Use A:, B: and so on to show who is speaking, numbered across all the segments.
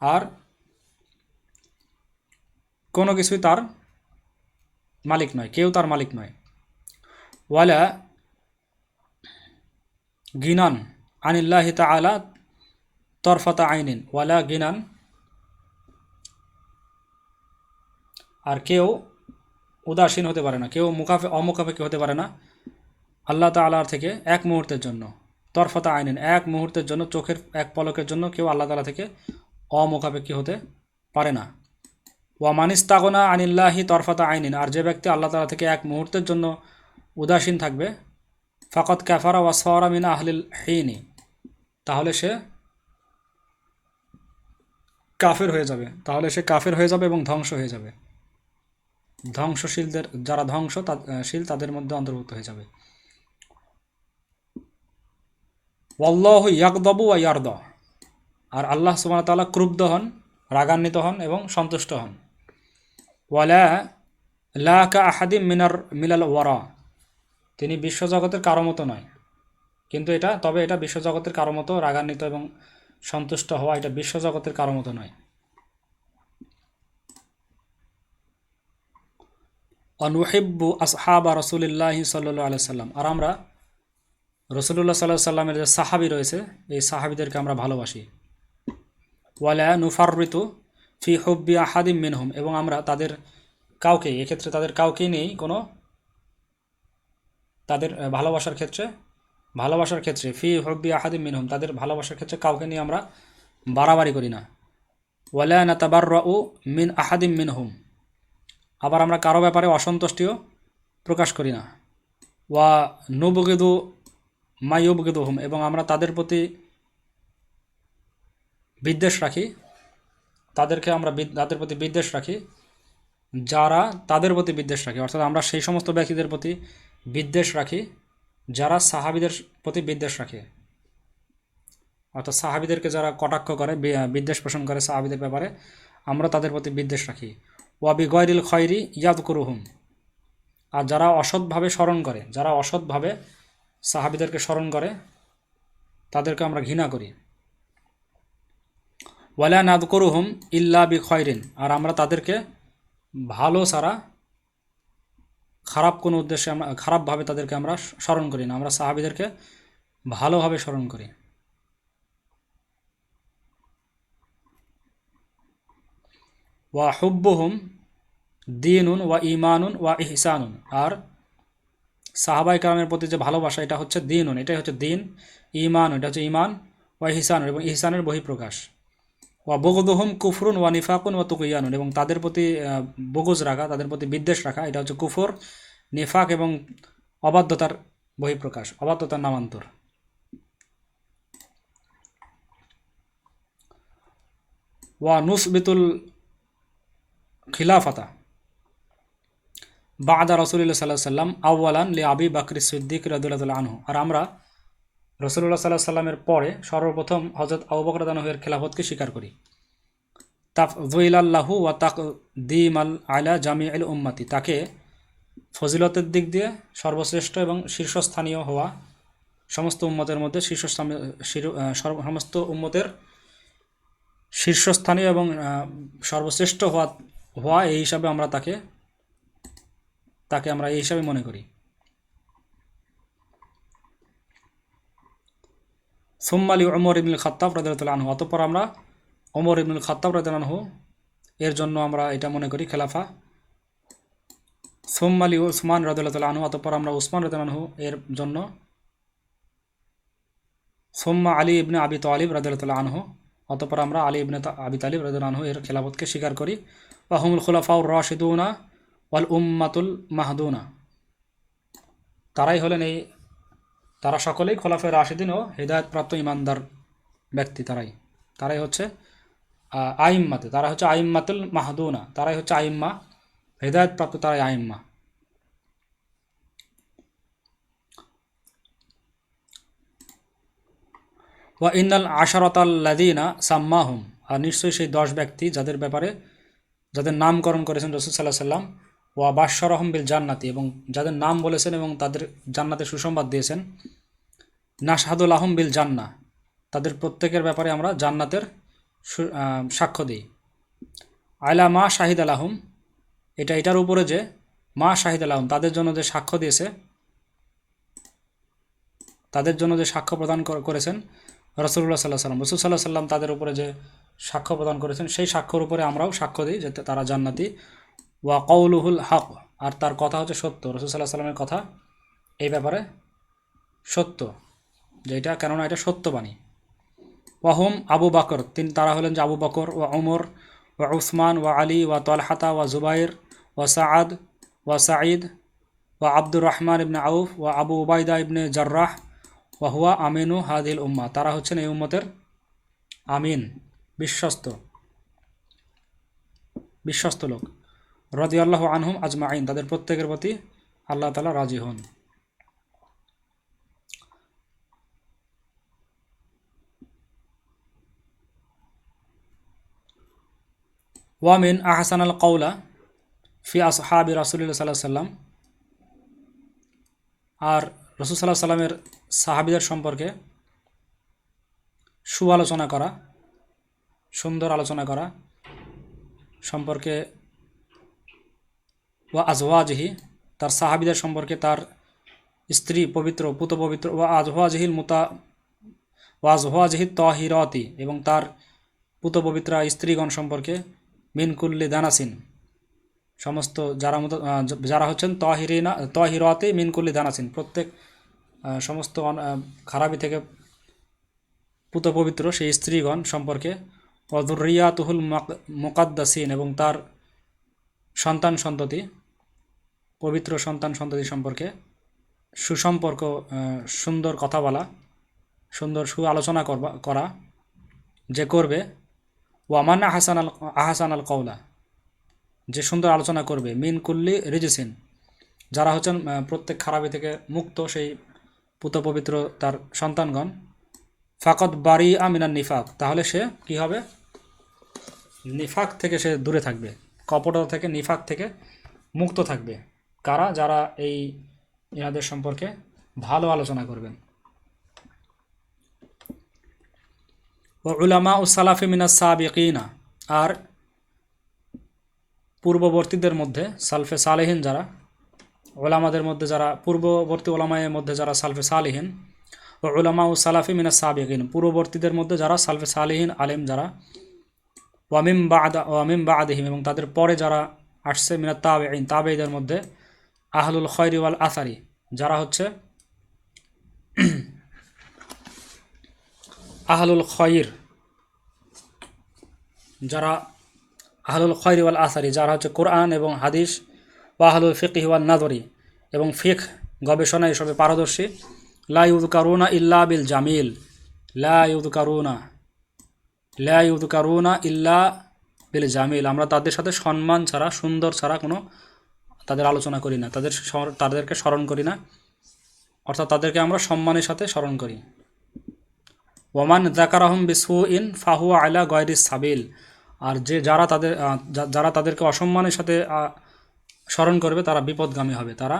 A: আর কোনো কিছুই তার মালিক নয়, কেউ তার মালিক নয়। ওয়ালা গিনান আনিল্লাহি তাআলা তরফাতা আইনিন, ওয়ালা গিনান আর কেউ উদাসীন হতে পারে না, কেউ মুখাফে, অমুখাপেক্ষি হতে পারে না আল্লাহ তালার থেকে এক মুহূর্তের জন্য। তরফতা আইনেন, এক মুহূর্তের জন্য, চোখের এক পলকের জন্য কেউ আল্লাহ তালা থেকে অমুখাপেক্ষি হতে পারে না। ওয়া মানিস্তাগনা আনিল্লাহি তরফতা আইনিন। আর যে ব্যক্তি আল্লাহ তালা থেকে এক মুহূর্তের জন্য উদাসীন থাকবে ফাকত ক্যাফারা ওয়াসফারা মিনা আহলিল হিনি, তাহলে সে কাফের হয়ে যাবে। তাহলে সে কাফের হয়ে যাবে এবং ধ্বংস হয়ে যাবে। ধ্বংসশীলদের, যারা ধ্বংস শীল তাদের মধ্যে অন্তর্ভুক্ত হয়ে যাবে। ওয়াল্লাহ ইয়াকদবু ওয়া ইয়ারদ। আর আল্লাহ সুবহানাহু তাআলা ক্রুব্ধ হন, রাগান্বিত হন এবং সন্তুষ্ট হন। ওয়ালা লা কা আহাদিম মিনার, মিলাল ওয়ারা। তিনি বিশ্বজগতের কারও মতো নয়। কিন্তু এটা, তবে এটা বিশ্বজগতের কারও মতো রাগান্বিত এবং সন্তুষ্ট হওয়া এটা বিশ্বজগতের কারও মতো নয়। অনুহিব্বু আসহাবা রসুলিল্লাহি সাল্লু আলাই সাল্লাম। আর আমরা রসুল্লাহ সাল্লাহ সাল্লামের যে সাহাবি রয়েছে, এই সাহাবিদেরকে আমরা ভালোবাসি। ওয়ালা নুফারিতু ফি হব্বি আহাদিম মিনহুম। এবং আমরা তাদের কাউকে, এক্ষেত্রে তাদের কাউকেই নেই, কোনো তাদের ভালোবাসার ক্ষেত্রে ভালোবাসার ক্ষেত্রে, ফি হব্বি আহাদিম মিনহুম, তাদের ভালোবাসার ক্ষেত্রে কাউকে নিয়ে আমরা বাড়াবাড়ি করি না। ওয়ালা নাতাবার উ মিন আহাদিম মিনহুম। আবার আমরা কারও ব্যাপারে অসন্তুষ্টিও প্রকাশ করি না। ওয়া নুবগেদু মাইয়বগেদু হুম এবং আমরা তাদের প্রতি বিদ্বেষ রাখি। তাদেরকে আমরা তাদের প্রতি বিদ্বেষ রাখি। যারা তাদের প্রতি বিদ্বেষ রাখি, অর্থাৎ আমরা সেই সমস্ত ব্যক্তিদের প্রতি বিদ্বেষ রাখি, যারা সাহাবিদের প্রতি বিদ্বেষ রাখে। অর্থাৎ সাহাবিদেরকে যারা কটাক্ষ করে বিদ্বেষ পোষণ করে সাহাবিদের ব্যাপারে, আমরা তাদের প্রতি বিদ্বেষ রাখি। ওয়াবি গয়রিল খয়রি ইয়াদ করুহুম আর যারা অসৎভাবে স্মরণ করে, যারা অসৎভাবে সাহাবিদেরকে স্মরণ করে, তাদেরকে আমরা ঘৃণা করি। ওয়ালা নাদ করুহুম ইল্লা বি খয়রিন আর আমরা তাদেরকে ভালো ছাড়া খারাপ কোনো উদ্দেশ্যে আমরা, খারাপভাবে তাদেরকে আমরা স্মরণ করি না। আমরা সাহাবিদেরকে ভালোভাবে স্মরণ করি। ওয়া হুব্বুহুম দিনুন ওয়া ইমানুন ওয়া ইহসানুন। আর সাহাবাই কালামের প্রতি যে ভালোবাসা, এটা হচ্ছে দিনুন। এটাই হচ্ছে দিন ইমান এটা হচ্ছে ইমান ওয়া ইহসানুন এবং ইহসানের বহিঃপ্রকাশ। ওয়া বগদুহুম কুফরুন ওয়া নিফাকুন ওয়া তুকিয়ানুন এবং তাদের প্রতি বগজ রাখা, তাদের প্রতি বিদ্বেষ রাখা, এটা হচ্ছে কুফর, নিফাক এবং অবাধ্যতার বহিঃপ্রকাশ, অবাধ্যতার নামান্তর। ওয়া নুসবিতুল খিলাফাতা বাদা রসুল্লাহ সাল্লাহ সাল্লাম আউ্বালান লি আবি বাকরি সিদ্দিক রদুল্লাহ আনহু। আর আমরা রসুল্লাহ সাল্লাহ সাল্লামের পরে সর্বপ্রথম হজরত আবু বকর দানহের খেলাফতকে স্বীকার করি। তাফ জুইলাল্লাহু ওয়া তাক দিম আল আলা জামি আল উম্মাতি তাকে ফজিলতের দিক দিয়ে সর্বশ্রেষ্ঠ এবং শীর্ষস্থানীয় হওয়া সমস্ত উম্মতের মধ্যে শীর্ষস্থানীয় শির- আহ, সর্ব- সমস্ত উম্মতের শীর্ষস্থানীয় এবং সর্বশ্রেষ্ঠ হওয়া হওয়া এই হিসাবে আমরা তাকে তাকে আমরা এই হিসাবে মনে করি। সুম্মালি ওমর ইবনুল খাত্তাব রাদিয়াল্লাহু আনহু, অতঃপর আমরা ওমর ইবনুল খাত্তাব রাদিয়াল্লাহু আনহু, এর জন্য আমরা এটা মনে করি খেলাফা। সুম্মালি উসমান রাদিয়াল্লাহু আনহু, অতঃপর আমরা উসমান রাদিয়াল্লাহু আনহু, এর জন্য। সুম্মা আলী ইবনে আবি তালিব রাদিয়াল্লাহু আনহু, অতপর আমরা আলী ইবনে আবি তালিব আনহু, এর খেলাফতকে স্বীকার করি। ওয়াহুমুল খুলাফাউর রাশিদুনা ওয়াল উম্মাতুল মাহদুনা। তারাই হলেন এই তারা সকলেই খোলাফে রাশিদিন ও হৃদায়তপ্রাপ্ত ইমানদার ব্যক্তি তারাই। তারাই হচ্ছে আইম্মাতে তারা হচ্ছে আইম্মাতুল মাহদুনা, তারাই হচ্ছে আইম্মা, হৃদায়তপ্রাপ্ত তারাই আইম্মা। ওয়া ইন্নাল আশারতাল্লাদিনা সাম্মাহুম, আর নিশ্চয়ই সেই দশ ব্যক্তি যাদের ব্যাপারে, যাদের নামকরণ করেছেন রসুল সাল্লাহ সাল্লাম ওয়া বাশ্বরহম বিল জান্নাতি, এবং যাদের নাম বলেছেন এবং তাদের জান্নাতে সুসংবাদ দিয়েছেন নাশহাদুল আহম বিল জান্না তাদের প্রত্যেকের ব্যাপারে আমরা জান্নাতের সাক্ষ্য দিই। আলা মা শাহিদ আলাহম এটা এটার উপরে যে মা শাহিদ আলাহম তাদের জন্য যে সাক্ষ্য দিয়েছে, তাদের জন্য যে সাক্ষ্য প্রদান করেছেন রসুল্লাহ সাল্লাহ সাল্লাম রসুল সাল্লাহ সাল্লাম তাদের উপরে যে সাক্ষ্য প্রদান করেছেন, সেই সাক্ষ্যর উপরে আমরাও সাক্ষ্য দিই যে তারা জান্নাতি। ওয়া কৌলুহুল হক। আর তার কথা হচ্ছে সত্য। রসুল সাল্লাহ সাল্লামের কথা এই ব্যাপারে সত্য। যে এটা কেননা এটা সত্যবাণী। ওয়াহুম আবু বাকর। তিন তারা হলেন যে আবু বকর ওয়া ওমর ওয়া উসমান ওয়া আলী ওয়া তলহাতা ওয়া জুবাইর ওয়া সাআদ ওয়া সাঈদ ওয়া আব্দুর রহমান ইবনে আউফ ওয়া আবু উবাইদা ইবনে জার্রাহ ওয়া হুয়া আমিনু হাদিল উম্মা তারা হচ্ছেন এই উম্মতের আমিন, বিশ্বস্ত বিশ্বস্ত লোক। রদিয়াল্লাহ আনহুম আজমাইন, তাদের প্রত্যেকের প্রতি আল্লাহ তালা রাজি হন। ওয়ামিন আহসান আল কৌলা ফি আসহাবি রাসুলিল্লা সাল্লাহ সাল্লাম আর রসুল সাল্লাহ সাল্লামের সাহাবিদের সম্পর্কে সু আলোচনা করা, সুন্দর আলোচনা করা সম্পর্কে ওয়া আজওয়াজহি, তার সাহাবিদের সম্পর্কে তার স্ত্রী পবিত্র পুত পবিত্র, ওয়া আজওয়াজহিল মুতা, ওয়া আজওয়াজহি তহিরতি এবং তার পুত পবিত্রা স্ত্রীগণ সম্পর্কে মিনকুল্লি দানাসিন। সমস্ত যারা মতো যারা হচ্ছেন তহিরিনা, তহিরতে মিনকুল্লি দানাসিন। প্রত্যেক সমস্ত খারাপি থেকে পুত পবিত্র সেই স্ত্রীগণ সম্পর্কে অদুরিয়াতুহুল মোকাদ্দাসিন এবং তার সন্তান সন্ততি পবিত্র সন্তান সন্ততি সম্পর্কে সুসম্পর্ক সুন্দর কথা বলা, সুন্দর সু আলোচনা করবা, করা, যে করবে, ওয়ামান আহাসান আল আহাসান আল কৌলা যে সুন্দর আলোচনা করবে, মিন কুল্লি রিজিসিন, যারা হচ্ছেন প্রত্যেক খারাপি থেকে মুক্ত সেই পুত পবিত্র তার সন্তানগণ ফাকত বারি আমিনার নিফাক, তাহলে সে কি হবে? নিফাক থেকে সে দূরে থাকবে, কপটতা থেকে, নিফাক থেকে মুক্ত থাকবে। কারা যারা এই ইনাদের সম্পর্কে ভালো আলোচনা করবেন। ও উলামা ও সালাফি মিনা সাবিকিনা আর পূর্ববর্তীদের মধ্যে সালফে সালেহীন যারা, ওলামাদের মধ্যে যারা, পূর্ববর্তী ওলামায়ের মধ্যে যারা সালফে সালেহীন, ও উলামা ও সালাফি মিনা সাবিকিন, পূর্ববর্তীদের মধ্যে যারা সালফে সালেহীন আলেম যারা ওয়ামিম বা আদা ওয়ামিম বা আদহিম এবং তাদের পরে যারা আসছে মিনা তাবে তাবেইদের মধ্যে আহলুল খয়রি ওয়াল আসারি, যারা হচ্ছে আহলুল খয়র, যারা আহলুল খয়রি ওয়াল আসারি, যারা হচ্ছে কোরআন এবং হাদিস বা আহলুল ফিকহি ওয়াল নাদরি এবং ফিক গবেষণা এসবে পারদর্শী, লা ইউদ কারুনা ইল্লা বিল জামিল, লা ইউদ কারুনা লা ইউদ কারুনা ইল্লা বিল জামিল। আমরা তাদের সাথে সম্মান ছাড়া, সুন্দর ছাড়া কোনো তাদের আলোচনা করি না, তাদের তাদেরকে স্মরণ করি না। অর্থাৎ তাদেরকে আমরা সম্মানের সাথে স্মরণ করি। ওমান জাকারাহম বিসু ইন ফাহু আলা গয়রিস সাবিল। আর যে যারা তাদের যারা তাদেরকে অসম্মানের সাথে স্মরণ করবে, তারা বিপদগামী হবে। তারা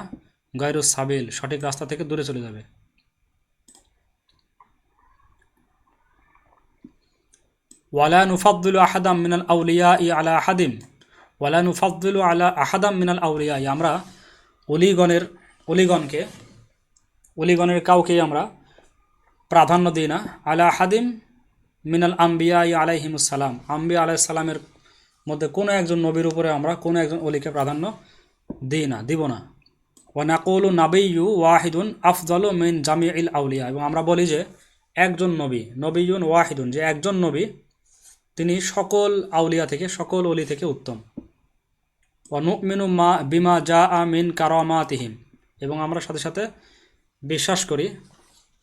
A: গয়রুস সাবিল, সঠিক রাস্তা থেকে দূরে চলে যাবে। ওয়ালা আহাদাম মিনাল আউলিয়া ই আলা আহাদিম ওয়ালা নুফাদ্দুলু আলা আহাদাম মিনাল আউলিয়া ই আমরা অলিগণের, অলিগণকে, অলিগণের কাউকেই আমরা প্রাধান্য দিই না। আলা হাদিম মিনাল আম্বিয়া আলাইহিমুসালাম আম্বিয়া আলাইসালামের মধ্যে কোনো একজন নবীর উপরে আমরা কোনো একজন অলিকে প্রাধান্য দিই না, দিব না। ওয়ানাকুলু নাবিয়ু ওয়াহিদুন আফজলু মিন জামি ইল আউলিয়া। এবং আমরা বলি যে একজন নবী নবীয়ুন ওয়াহিদুন, যে একজন নবী, তিনি সকল আউলিয়া থেকে, সকল অলি থেকে উত্তম। অনুমিনু মা বিমা জা আ মিন কারামাতিহিম। এবং আমরা সাথে সাথে বিশ্বাস করি,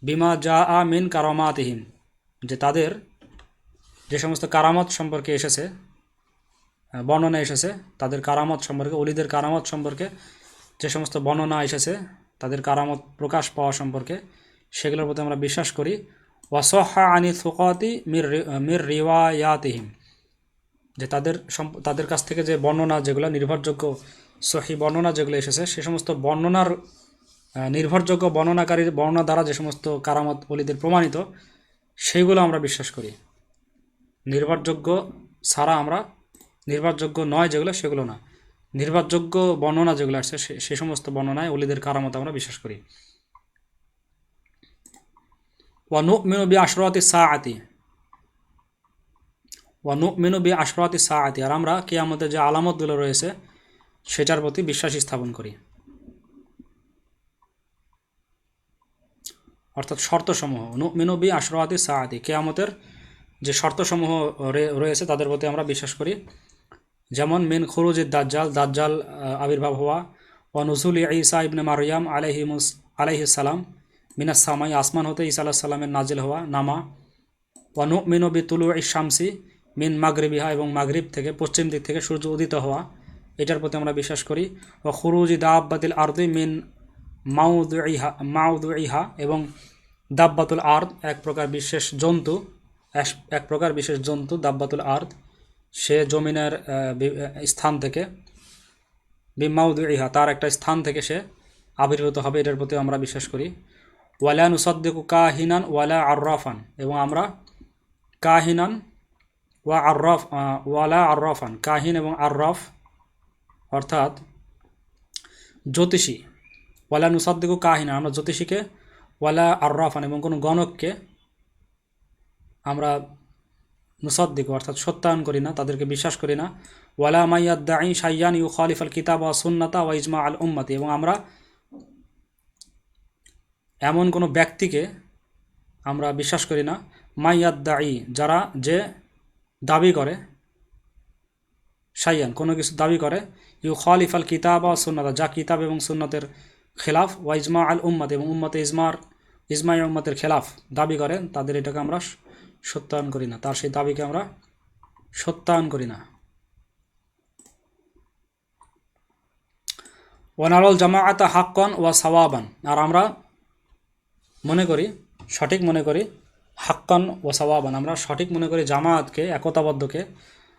A: বিমা জা আ মিন কারামাতিহিম, যে তাদের যে সমস্ত কারামত সম্পর্কে এসেছে বর্ণনা এসেছে, তাদের কারামত সম্পর্কে, অলিদের কারামত সম্পর্কে, যে সমস্ত বর্ণনা এসেছে, তাদের কারামত প্রকাশ পাওয়া সম্পর্কে, সেগুলোর প্রতি আমরা বিশ্বাস করি। ওয়াসহা আনি সুকাতি মির মির রিওয়ায়াতিহিম। যে তাদের তাদের কাছ থেকে যে বর্ণনা যেগুলো নির্ভরযোগ্য, সহি বর্ণনা যেগুলো এসেছে, সে সমস্ত বর্ণনার নির্ভরযোগ্য বর্ণনাকারীর বর্ণনা দ্বারা যে সমস্ত কারামত অলিদের প্রমাণিত, সেইগুলো আমরা বিশ্বাস করি। নির্ভরযোগ্য ছাড়া আমরা, নির্ভরযোগ্য নয় যেগুলো, সেগুলো না। নির্ভরযোগ্য বর্ণনা যেগুলো আসছে সে- সমস্ত বর্ণনায় অলিদের কারামত আমরা বিশ্বাস করি। ওয়ানু মিনু বি আশরাতি সাআতি। ওয়ানু মিনু বি আশরাতি সাআতি, আর আমরা কি আমাদের যে আলামতগুলো রয়েছে, সেটার প্রতি বিশ্বাস স্থাপন করি। অর্থাৎ শর্তসমূহ মিনু বি আশরাতি সাআতি, কেয়ামতের যে শর্তসমূহ রয়েছে, তাদের প্রতি আমরা বিশ্বাস করি। যেমন, মেন খুরুজিদ দাজ্জাল দাজ্জাল আবির্ভাব হওয়া ও নজুল ঈসা ইবনে মারিয়াম আলাইহি আলাইহিসালাম মিনাস সামাই, আসমান হতে ঈসা আলাহ সাল্লামের নাজিল হওয়া, নামা। ওয়ানু মিনু বি তুলু শামসি মিন মাগরিবিহা এবং মাগরিব থেকে, পশ্চিম দিক থেকে সূর্য উদিত হওয়া, এটার প্রতি আমরা বিশ্বাস করি। ও খুরুজি দাব্বাতিল আর্দি মিন মাউদ ইহা মাউদ ইহা এবং দাব্বাতুল আর্দ, এক প্রকার বিশেষ জন্তু, এক- প্রকার বিশেষ জন্তু, দাব্বাতুল আর্দ, সে জমিনের স্থান থেকে বিমাউদ ইহা তার একটা স্থান থেকে সে আবির্ভূত হবে, এটার প্রতি আমরা বিশ্বাস করি। ওয়ালা নুসদ্দিকু কাহিনান, ওয়ালা আর্রাফান, এবং আমরা কাহিনান ওয়া আর্রফ ওয়ালা আর্রফান, কাহিন এবং আর্রফ অর্থাৎ জ্যোতিষী। ওয়ালা নুসাদ্দিকু কাহিনা, আমরা জ্যোতিষীকে ওয়ালা আর্রাফান এবং কোনো গণককে আমরা নুসদ্দিক অর্থাৎ সত্যায়ন করি না, তাদেরকে বিশ্বাস করি না। ওয়ালা মাইয়াদ্দাই সাইয়ান ইউ খালিফ আল কিতাব ওয়া সুন্নাতা ওয়া ইজমা আল উম্মতি, এবং আমরা এমন কোনো ব্যক্তিকে আমরা বিশ্বাস করি না। মাইয়াদ্দাই যারা যে দাবি করে, সাইয়ান, কোনো কিছু দাবি করে ইউ খালিফ আল কিতাব ও সুন্নাতা, যা কিতাব এবং সুন্নতের খেলাফ, ওয়া ইজমা আল উম্মত এবং উম্মতে ইজমার ইজমা উম্মতের খেলাফ দাবি করে, তাদের এটাকে আমরা সত্যায়ন করি না, তার সেই দাবিকে আমরা সত্যায়ন করি না। ওয়ানারল জামাআতা হাক্কন ওয়া সাওয়াবান, আর আমরা মনে করি, সঠিক মনে করি হাক্কান ও সাওয়াবান। আমরা সঠিক মনে করি জামায়াতকে, একতাবদ্ধকে,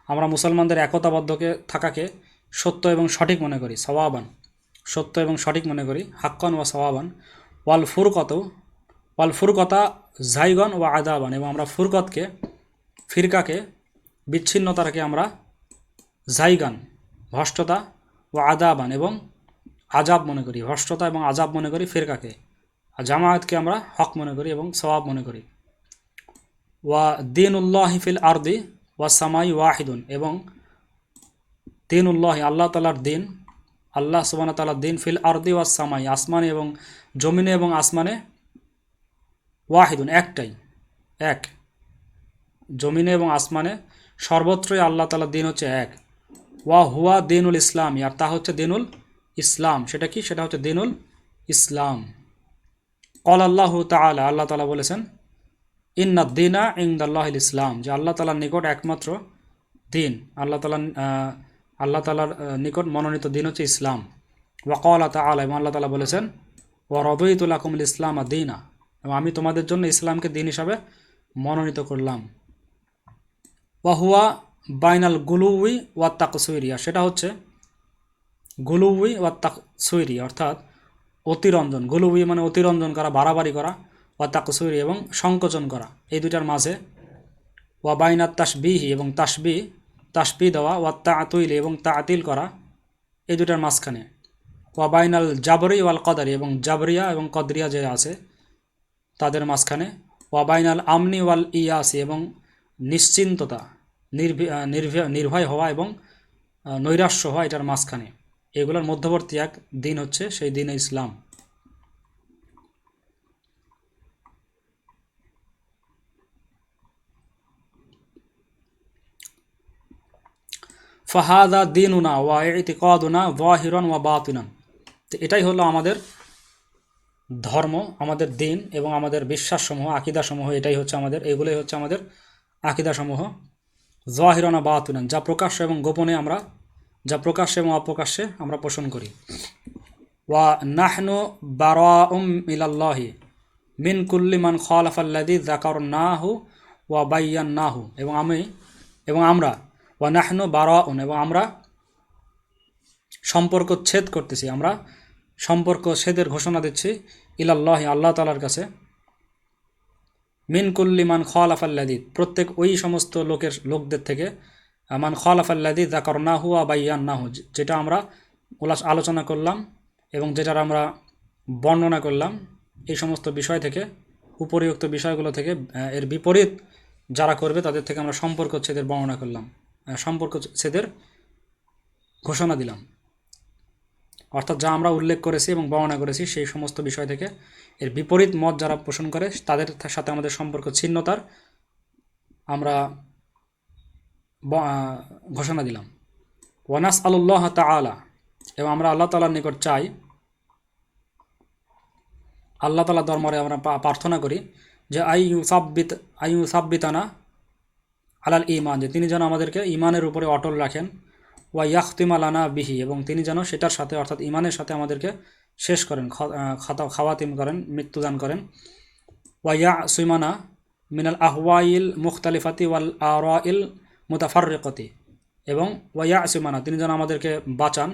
A: আমরা মুসলমানদের একতাবদ্ধকে থাকাকে সত্য এবং সঠিক মনে করি, সওয়াবান। সত্য এবং সঠিক মনে করি, হাক্কান ও সওয়াবান। ওয়াল ফুরকত, ওয়াল ফুরকতা জাইগন ও আদাবান এবং আমরা ফুরকতকে, ফিরকাকে বিচ্ছিন্নতাকে আমরা জাইগান, ভ্রষ্টতা ও আদাবান এবং আজাব মনে করি, ভ্রষ্টতা এবং আজাব মনে করি, ফিরকাকে। আর জামায়াতকে আমরা হক মনে করি এবং সওয়াব মনে করি। ওয়া দিন উল্লাহ ফিল আরদি ওয়া সামাই ওয়াহিদুন, এবং দিন উল্লাহ আল্লাহ তালার দিন, আল্লাহ সুবান তালার দিন ফিল আরদি ওয়া সামাই, আসমানে এবং জমিনে এবং আসমানে ওয়াহিদুন, একটাই, এক। জমিনে এবং আসমানে সর্বত্রই আল্লাহ তালার দিন হচ্ছে এক। ওয়া হুয়া দিনুল ইসলাম, আর তা হচ্ছে দিনুল ইসলাম। সেটা কি? সেটা হচ্ছে দিনুল ইসলাম। কল আল্লাহ তালা আল্লাহ তালা বলেছেন ইন্না দিনা ইংদাল্লাহ ইসলাম, যে আল্লাহ তালার নিকট একমাত্র দিন আল্লাহ তালা আল্লাহ তালার নিকট মনোনীত দিন হচ্ছে ইসলাম। ওয়াকলা তালা এবং আল্লাহ তালা বলেছেন ও রদইতুল্লাকুমুল ইসলাম আর দিনা এবং আমি তোমাদের জন্য ইসলামকে দিন হিসাবে মনোনীত করলাম। ওয়াহুয়া বাইনাল গুলুউই ওয়া তাকসুইরিয়া সেটা হচ্ছে গুলুউই ওয়া তাকসুইরি, অর্থাৎ অতিরঞ্জন। গুলুউই মানে অতিরঞ্জন করা, বাড়াবাড়ি করা। ওয়া তাকসুইরি এবং সংকোচন করা। এই দুটার মাঝে ওয়া বাইনাত তাসবিহি এবং তাসবি তাসবি দেওয়া, ওয়া তাতুইলি এবং তাতিল করা, এই দুটার মাঝখানে। ওয়া বাইনাল জাবরি ওয়াল কদারি এবং জাবরিয়া এবং কদরিয়া যে আছে, তাদের মাঝখানে ওয়া বাইনাল আমনি ওয়াল ইয়াসি এবং নিশ্চিন্ততা নির্ভয় হওয়া এবং নৈরাশ্য হওয়া এটার মাঝখানে। এগুলোর মধ্যবর্তী এক দিন হচ্ছে সেই দিনে ইসলাম। ফাহাদা দিনুনা ওয়া ইতিকাদুনা ওয়াহিরন ওয়া বাতিনান তো এটাই হলো আমাদের ধর্ম, আমাদের দিন এবং আমাদের বিশ্বাসসমূহ, আকিদাসমূহ, এটাই হচ্ছে আমাদের, এগুলোই হচ্ছে আমাদের আকিদাসমূহ জহিরনা বাতুনান যা প্রকাশ্য এবং গোপনে আমরা, যা প্রকাশ্যে এবং অপ্রকাশ্যে আমরা পোষণ করি। ওয়া নাহনু বারাউম মিলাল্লাহি মিন কুল্লি মান খালাফাল্লাদি জাকার নাহু ওয়া বাইয়ান নাহু এবং আমি, এবং আমরা ওয়া নাহনু বারাউন, এবং আমরা সম্পর্ক ছেদ করতেছি, আমরা সম্পর্ক ছেদের ঘোষণা দিচ্ছি ইলাল্লাহি, আল্লাহ তালার কাছে। মিন কুল্লিমান খলাফাল্লাদি প্রত্যেক ওই সমস্ত লোকের, লোকদের থেকে, মান খলাফাল্লাদি দা করনা হুয়া বাইয়ান না হু যেটা আমরা ওলা আলোচনা করলাম এবং যেটার আমরা বর্ণনা করলাম, এই সমস্ত বিষয় থেকে, উপরিউক্ত বিষয়গুলো থেকে, এর বিপরীত যারা করবে তাদের থেকে আমরা সম্পর্ক ছেদের বর্ণনা করলাম। সম্পর্ক ছেদের ঘোষণা দিলাম। অর্থাৎ যা আমরা উল্লেখ করেছি এবং বর্ণনা করেছি সেই সমস্ত বিষয় থেকে এর বিপরীত মত যারা পোষণ করে, তাদের সাথে আমাদের সম্পর্ক ছিন্নতার আমরা ঘোষণা দিলাম। ওয়ানাস আল্লাহ তালা এবং আমরা আল্লাহ তালার নিকট চাই, আল্লাহ তালা দরবারে আমরা প্রার্থনা করি যে আই ইউ সাব্বিত আই ইউ সাব্বিতানা আলাল ইমান যে তিনি যেন আমাদেরকে ইমানের উপরে অটল রাখেন। ওয়া ইয়াখতিম আলানা বিহি, এবং তিনি যেন সেটার সাথে, অর্থাৎ ইমানের সাথে আমাদেরকে শেষ করেন খাতা, খাওয়াতিম করেন, মৃত্যুদান করেন। ওয়া ইয়া সুইমানা মিনাল আহওয়াইল মুখতালিফাতি ওয়াল আরাইল মুতাফাররিকতি, এবং ওয়া ইয়া সুইমানা তিনি যেন আমাদেরকে বাঁচান,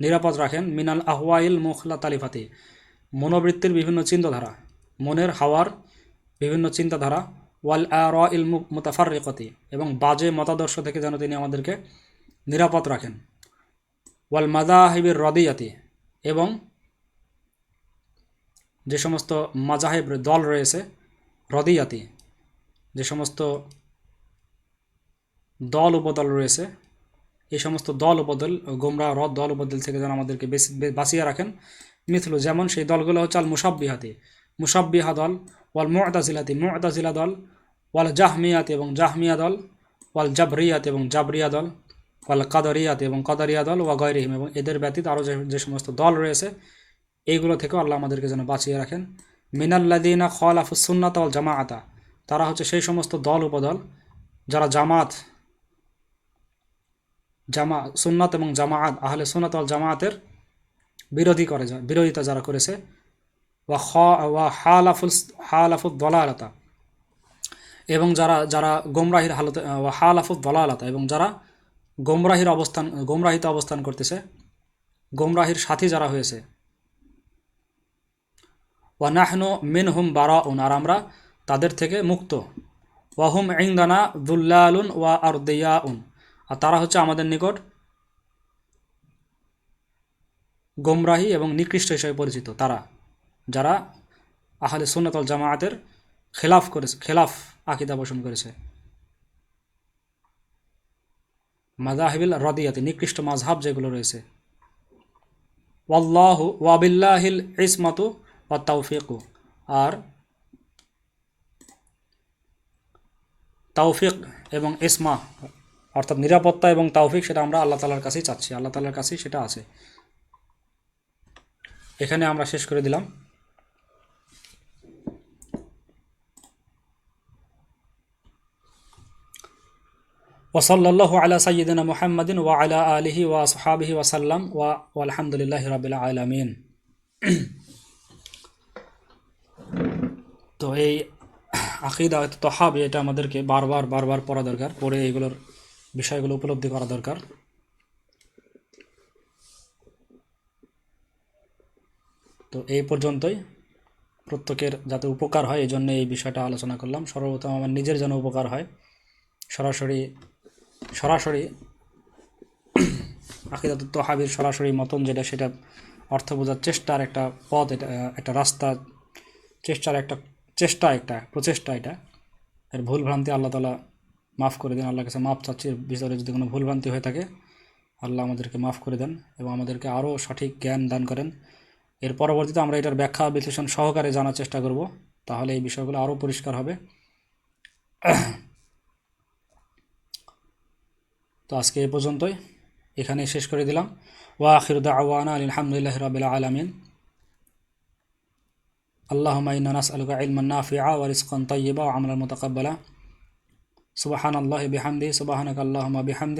A: নিরাপদ রাখেন, মিনাল আহওয়াইল মুখলা তালিফাতি মনোবৃত্তির বিভিন্ন চিন্তাধারা, মনের হাওয়ার বিভিন্ন চিন্তাধারা ওয়াল আর ইল মুতাফারিকতি এবং বাজে মতাদর্শ থেকে যেন তিনি আমাদেরকে নিরাপদ রাখেন। ওয়াল মাজাহিবের রদিয়াতি, এবং যে সমস্ত মাজাহিব দল রয়েছে, রদিয়াতি, যে সমস্ত দল উপদল রয়েছে এই সমস্ত দল উপদল, গোমরা রদ দল উপদল থেকে যেন আমাদেরকে বেশি বাঁচিয়ে রাখেন। মিথলু যেমন সেই দলগুলো হচ্ছে আল মুসাব্বিহাতি মুসাব্বিহা দল, ওয়াল মুতাজিলাতি, মুতাজিলা দল, ওয়াল জাহমিয়াত এবং জাহমিয়া দল, ওয়াল জাবরিয়াত এবং জাবরিয়া দল, ওয়াল কাদরিয়াত এবং কাদরিয়া দল ওয়া গৈরিহিম এবং এদের ব্যতীত আরও যে সমস্ত দল রয়েছে, এইগুলো থেকেও আল্লাহ আমাদেরকে যেন বাঁচিয়ে রাখেন। মিনাল্লাদিনা খলাফুস সুন্নাত ওয়াল জামাআতা, তারা হচ্ছে সেই সমস্ত দল উপদল যারা জামাত, জামা, সুন্নাত এবং জামাআত, আহলে সুন্নাত ওয়াল জামাআতের বিরোধী করে, বিরোধিতা যারা করেছে ওয়া হালাফুল হালাফুদ দলালতা। এবং যারা যারা গোমরাহির হালতে, ওয়া হালাফুদ দলালতা এবং যারা গোমরাহির অবস্থান, গোমরাহিতে অবস্থান করতেছে, গোমরাহির সাথী যারা হয়েছে, ওয়া নাহনু মিন হুম বারাউন, আর আমরা তাদের থেকে মুক্ত। ওয়াহুম ইংদানা দুল্লালুন ওয়া আরদিয়াউন, আর তারা হচ্ছে আমাদের নিকট গোমরাহি এবং নিকৃষ্ট হিসেবে পরিচিত, তারা। যারা আহলে সুন্নতল জামায়াতের খেলাফ করেছে, খেলাফ আকিদা পোষণ করেছে। মাজাহিবিল রদিয়াতে, নিকৃষ্ট মাঝহাব যেগুলো রয়েছে। ওয়াল্লাহ ওয়াবিল্লাহিল ইসমাতু ওয়া তাওফিকু। আর তাওফিক এবং ইসমা, অর্থাৎ নিরাপত্তা এবং তাওফিক সেটা আমরা আল্লাহ তালার কাছেই চাচ্ছি, আল্লাহ তালার কাছেই সেটা আছে। এখানে আমরা শেষ করে দিলাম। ওসল্লাহ আলা সাইদিনা মুহাম্মদিন ওয়া আলা আলহি ওয়া সাহাবিহি ওয়াসাল্লাম ওয়া আলহামদুলিল্লাহ রবিল আলমিন তো এই আকিদা তহাব এটা আমাদেরকে বারবার বারবার পড়া দরকার, পড়ে এগুলোর বিষয়গুলো উপলব্ধি করা দরকার। তো এই পর্যন্তই। প্রত্যেকের যাতে উপকার হয়, এই জন্য এই বিষয়টা আলোচনা করলাম। সর্বপ্রথম আমার নিজের যেন উপকার হয়, সরাসরি সরাসরি আকিদাত তহাবির সরাসরি মতন যেটা সেটা অর্থ বোঝার চেষ্টার একটা পথ, এটা, একটা রাস্তা, চেষ্টার একটা, চেষ্টা একটা, প্রচেষ্টা এটা। এর ভুল ভ্রান্তি আল্লাহ তালা মাফ করে দেন আল্লাহ কাছে মাফ চাচ্ছি। ভিতরে যদি কোনো ভুল ভ্রান্তি হয়ে থাকে, আল্লাহ আমাদেরকে মাফ করে দেন এবং আমাদেরকে আরও সঠিক জ্ঞান দান করেন। এর পরবর্তীতে আমরা এটার ব্যাখ্যা বিশ্লেষণ সহকারে জানার চেষ্টা করব। তাহলে এই বিষয়গুলো আরও পরিষ্কার হবে। তো আজকে এ পর্যন্তই। এখানে শেষ করে দিলাম। ওয়া আখিরুদ্দা আওয়ানা আলহামদুলিল্লাহ রবিল আলমিন। আল্লাহ মাইনাস আলগা ইলমন্নাফিয়া ওয়ারিসকান তৈবা আমরার মতকাবলা সুবাহান আল্লাহ বিহামদি সুবাহানক আল্লাহ বিহামদি